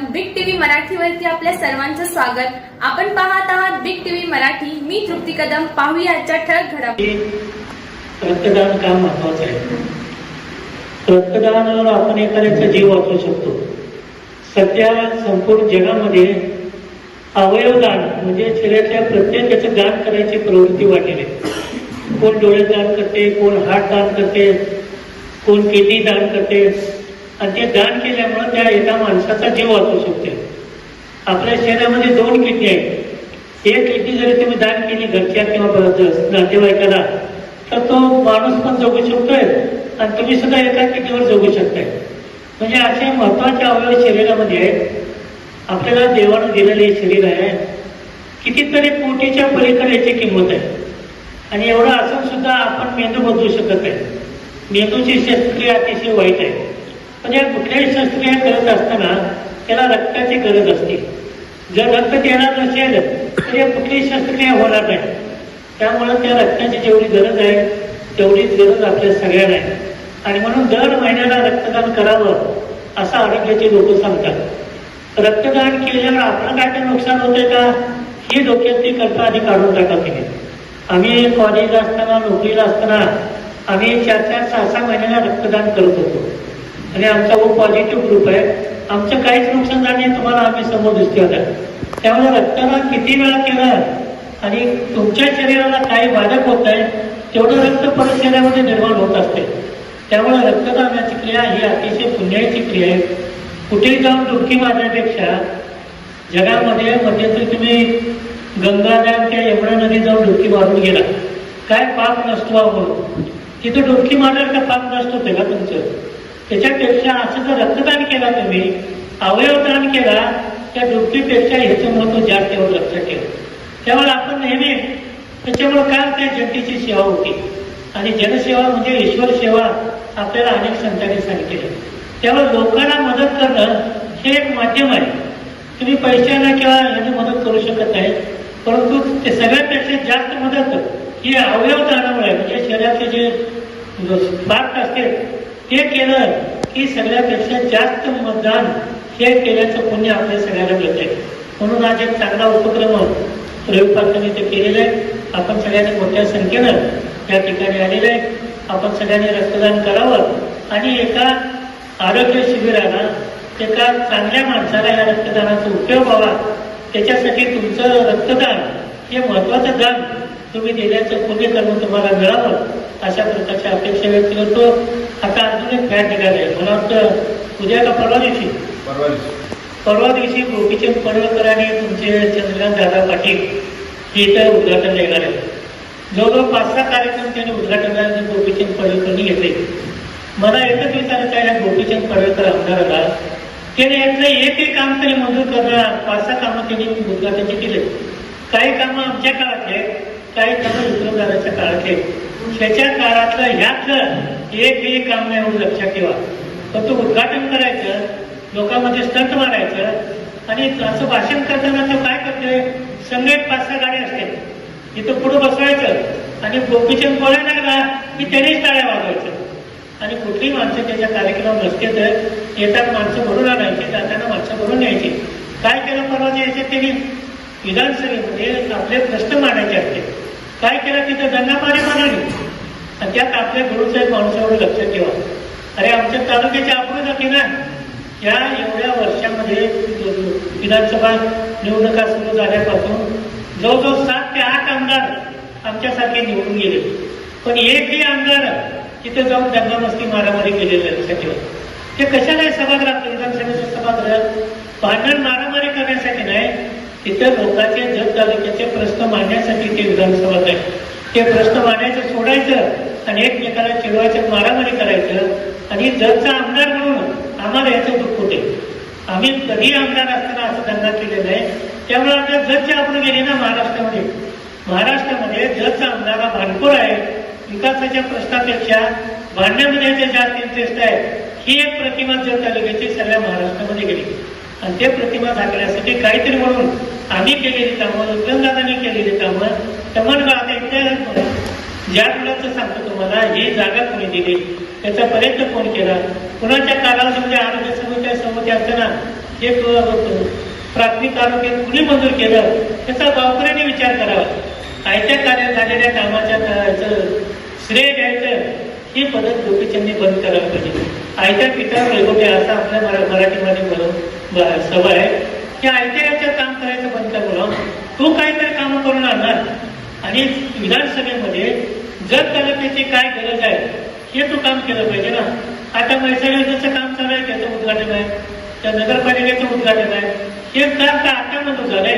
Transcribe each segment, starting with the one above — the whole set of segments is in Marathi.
मराठीवरती आपल्या सर्वांचं स्वागत. आपण पाहत आहात बिग टीव्ही मराठी. मी तृप्ती कदम. पाहूया आजच्या ठळक घडामोडी. रक्तदान काम महत्वाचं आहे? रक्तदानावर आपण एखाद्याचा जीव वाचवू शकतो. सध्या संपूर्ण जगामध्ये अवयवदान म्हणजे शरीरातल्या प्रत्येकाचं दान करायची प्रवृत्ती वाढलेली आहे. कोण डोळे दान करते कोण हात दान करते कोण किडनी दान करते आणि ते दान केल्यामुळं त्या एका माणसाचा जीव वाचू शकते. आपल्या शरीरामध्ये दोन किडनी आहेत. एक किडनी जरी तुम्ही दान केली घरच्या किंवा नातेवाईकाला तर तो माणूस पण जगू शकतोय आणि तुम्ही सुद्धा एका किडनीवर जगू शकताय. म्हणजे असे महत्त्वाचे अवयव शरीरामध्ये आहेत. आपल्याला देवानं दिलेले हे शरीर आहे. कितीतरी कोटीच्या पलीकडे याची किंमत आहे. आणि एवढं असून सुद्धा आपण मेंदू बदलू शकत नाही. मेंदूची शस्त्रक्रिया अतिशय वाईट आहे. पण या कुठल्याही शस्त्रक्रिया करत असताना त्याला रक्ताची गरज असते. जर रक्त देणार नसेल तर या कुठलीही शस्त्रक्रिया होणार नाही. त्यामुळे त्या रक्ताची जेवढी गरज आहे तेवढीच गरज आपल्या सगळ्यांना आहे. आणि म्हणून दर महिन्याला रक्तदान करावं असं आरोग्याचे लोक सांगतात. रक्तदान केल्यावर आपलं काय काय नुकसान होतंय का? ही डोक्यातली कल्पना आधी काढून टाका नाही आम्ही कॉलेजला असताना नोकरीला असताना आम्ही चार चार सहा सहा महिन्याला रक्तदान करत होतो. आणि आमचा ओ पॉझिटिव्ह ग्रुप आहे. आमचं काहीच नुकसान झालं नाही तुम्हाला आम्ही समोर दिसते त्यामुळे रक्तदान किती वेळा केलं आणि तुमच्या शरीराला काही बाधक होत आहे तेवढं रक्त परत शरीरामध्ये निर्माण होत असते. त्यामुळे रक्तदानाची क्रिया ही अतिशय पुण्याची क्रिया आहे. कुठेही जाऊन डुबकी मारण्यापेक्षा जगामध्ये मध्यंतरी तुम्ही गंगा डॅम त्या यमुना नदी जाऊन डुबकी मारून गेला. काय पाप नसतो हा तिथं डुबकी मारणार का पाप नसतो होते का तुमचं? त्याच्यापेक्षा असं जर रक्तदान केला तुम्ही अवयवदान केला त्या डुबकीपेक्षा ह्याचं महत्त्व जास्त एवढं लक्षात ठेवा. त्यामुळे आपण नेहमी त्याच्यामुळे काय त्या जनतेची सेवा होती. आणि जनसेवा म्हणजे ईश्वर सेवा आपल्याला अनेक संतांनी सांगितले त्यामुळे लोकांना मदत करणं हे एक माध्यम आहे. तुम्ही पैशाने किंवा याने मदत करू शकत नाही. परंतु ते सगळ्यापेक्षा जास्त मदत ही अवयवदानामुळे म्हणजे शरीराचे जे पार्ट असते हे केलं की सगळ्यापेक्षा जास्त मतदान हे केल्याचं पुण्य आपल्या सगळ्याला मिळते म्हणून आज एक चांगला उपक्रम रवी पाटलांनी ते केलेलं आहे. आपण सगळ्यांनी मोठ्या संख्येनं या ठिकाणी आलेलं आहे. आपण सगळ्यांनी रक्तदान करावं आणि एका आरोग्य शिबिराला एका चांगल्या माणसाला या रक्तदानाचा उपयोग व्हावा. त्याच्यासाठी तुमचं रक्तदान हे महत्वाचं दान तुम्ही दिल्याचं पुण्य कर्म तुम्हाला मिळावं अशा प्रकारची अपेक्षा व्यक्त करतो. आता अजून एक फॅट निघाले मला वाटतं उद्या का परवा दिवशी. परवा दिवशी. परवा दिवशी गोपीचंद पडळकर आणि तुमचे चंद्रकांत दादा पाटील हे इथं उद्घाटन देणार आहे जवळजवळ पाच सहा कार्यक्रम त्यांनी उद्घाटनाचे गोपीचंद पडळकरनी घेतले. मला एकच विचारायचं आहे गोपीचंद पडळकर आमदाराला. त्याने यातलं एकही काम तरी मंजूर करणार पाच सहा कामं त्यांनी उद्घाटनचे केले. काही कामं आमच्या काळातले काही कामं विक्रमदाराच्या काळातले त्याच्या काळातलं ह्यातलं एकही काम नाही म्हणून लक्षात ठेवा फक्त उद्घाटन करायचं लोकांमध्ये स्टंट मारायचं आणि असं भाषण करताना तो काय करतोय? संगीत पाच सहा गाडी असते. इथं पुढं बसवायचं आणि गोपीचंद बोलायला लागला की त्यानेच टाळ्या वाजवायचं आणि कुठली माणसं त्याच्या कार्यक्रमात बसते तर येतात माणसं भरून आणायची जाताना माणसं भरून यायची काय केलं परवा यायचे त्यांनी? विधानसभेमध्ये आपले प्रश्न मांडायचे असते. काय केलं तिथं? दंगामारी मारली आणि त्यात आपल्या गुरुसाहेब माणसावर लक्ष ठेवा. अरे आमच्या तालुक्याची आपण जाते ना. या एवढ्या वर्षामध्ये विधानसभा निवडणुका सुरू झाल्यापासून जवळजवळ सात ते आठ आमदार आमच्यासारखे निवडून गेले. पण एकही आमदार तिथे जाऊन दंगामस्ती मारामारी केलेल्या लक्षात ठेवा. ते कशाला सभागृहात विधानसभेचं सभागृहात भांडण मारामारी करण्यासाठी नाही. तिथे लोकांचे जत तालुक्याचे प्रश्न मांडण्यासाठी ते विधानसभा आहे ते प्रश्न मांडायचं सोडायचं. आणि एकमेकाला चिडवायचं मारामारी करायचं आणि जतचा आमदार म्हणून आम्हाला याचं दुःख होते. आम्ही कधी आमदार असताना असं धंदा केलेला आहे त्यामुळे आता जतच्या आपण गेले ना महाराष्ट्रामध्ये. महाराष्ट्रामध्ये जतचा आमदार हा भरपूर आहे. विकासाच्या प्रश्नापेक्षा भांडण्यामध्ये जे जास्त इंटरेस्ट आहे. ही एक प्रतिमा जत तालुक्याची सगळ्या महाराष्ट्रामध्ये गेली. आणि ते प्रतिमा झाकण्यासाठी काहीतरी म्हणून आम्ही केलेली कामं उद्योगदारांनी केलेली कामं तमन आता इथे ज्या मुलाचं सांगतो तुम्हाला ही जागा कोणी दिली? त्याचा प्रयत्न कोण केला. कुणाच्या कालावधीमध्ये आरोग्य समित्या समिती असताना हे प्राथमिक आरोग्य कुणी मंजूर केलं? त्याचा गावकऱ्यांनी विचार करावा. आयत्या कार्यात झालेल्या कामाच्या श्रेय घ्यायचं ही पद्धत गोपीचंदनी बंद करावी पाहिजे. आयत्या पिठावर रेगोटे असा आपल्या मरा- मराठीमध्ये म्हणून ब- सवय आहे. की आयत्या याच्यात काम करायचं बंद कर तू काहीतरी कामं करून आणणार. आणि विधानसभेमध्ये जर त्याला त्याची काय गरज आहे हे तू काम केलं पाहिजे ना. आता मैसाळ योजनेचं काम चालू आहे त्याचं उद्घाटन आहे? त्या नगरपालिकेचं उद्घाटन आहे. हे काम का आता नको झालंय?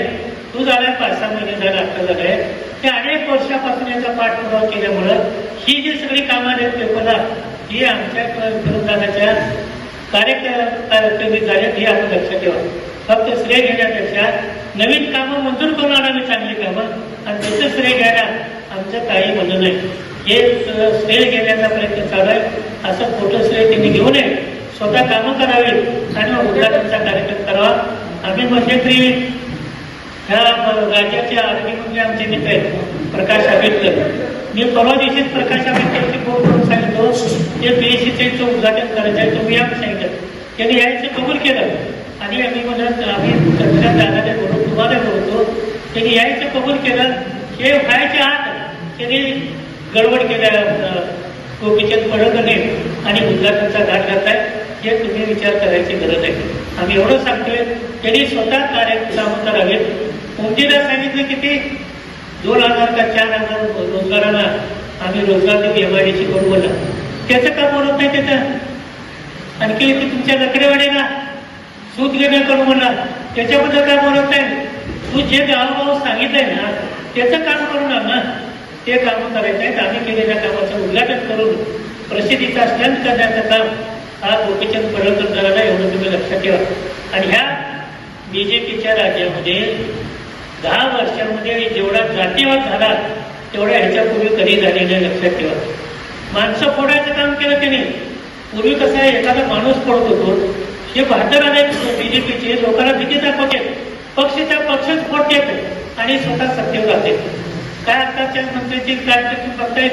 तू झालाय पाच सहा महिने झाले आता झालंय. ते अनेक वर्षापासून याचा पाठपुरावा केल्यामुळं ही जी सगळी कामं आहेत पेपरला ही आमच्या विरोधाच्या कार्यक्रमी झाल्यात हे आपण लक्षात ठेवा. फक्त श्रेय घेण्यापेक्षा नवीन कामं मंजूर करून आणावी चांगली कामं आणि त्याचं श्रेय घ्यायला आमचं काही म्हणणं नाही. हे श्रेय घेण्याचा प्रयत्न चालू आहे. असं खोटं श्रेय त्यांनी घेऊ नये. स्वतः कामं करावी. आणि मग उद्घाटनचा कार्यक्रम करावा. आम्ही मध्यंतरी ह्या राज्याचे आरोग्यमंत्री आमचे मित्र आहेत प्रकाश आंबेडकर. मी परवा दिवशीच प्रकाश आंबेडकरची फोन करून सांगितलं. ते पीएचसीचं उद्घाटन करायचं आहे तुम्ही या सांगितलं. त्यांनी यायचं कबूल केलं. आणि आम्ही म्हणत आम्ही चर्चा दादाने बोलून तुम्हाला बोलतो. त्यांनी यायचं कबूल केलं. हे व्हायच्या आत त्यांनी गडबड केल्या गोपीचंद पडकने आणि उद्घाटनचा घाट घातलाय. हे तुम्ही विचार करायची गरज आहे आम्ही एवढं सांगतोय त्यांनी स्वतः कार्यक्रम करावेत मोदीला सांगितलं की ते दोन हजार का चार हजार रोजगाराला आम्ही रोजगार देऊ एमआयडीसी करू बोलला. त्याचं का बोलत नाही त्याचं आणखी ते तुमच्या लकडेवाडीला सूत घेणं करू म्हणा त्याच्याबद्दल काय बोलत नाही? तू जे गावभाव सांगितलंय ना त्याचं काम करू ना ते काम करायचं आहे आम्ही केलेल्या कामाचं उद्घाटन करून प्रसिद्धीचा स्टंट करण्याचं काम हा गोपीचंद पडळकर करायला एवढं तुम्ही लक्षात ठेवा. आणि ह्या बीजेपीच्या राज्यामध्ये दहा वर्षामध्ये जेवढा जातीवाद झाला तेवढा ह्याच्यापूर्वी कधी झालेलं नाही लक्षात ठेवा. माणसं फोडायचं काम केलं त्याने. पूर्वी कसं आहे एखादा माणूस फोडत होतो हे बहादर आले बीजेपीचे लोकांना भीती दाखवते. पक्षाच्या पक्षच फोडते आणि स्वतः सत्तेवर जाते काय आताच्या मंत्र्यांची काय तुम्ही बघताय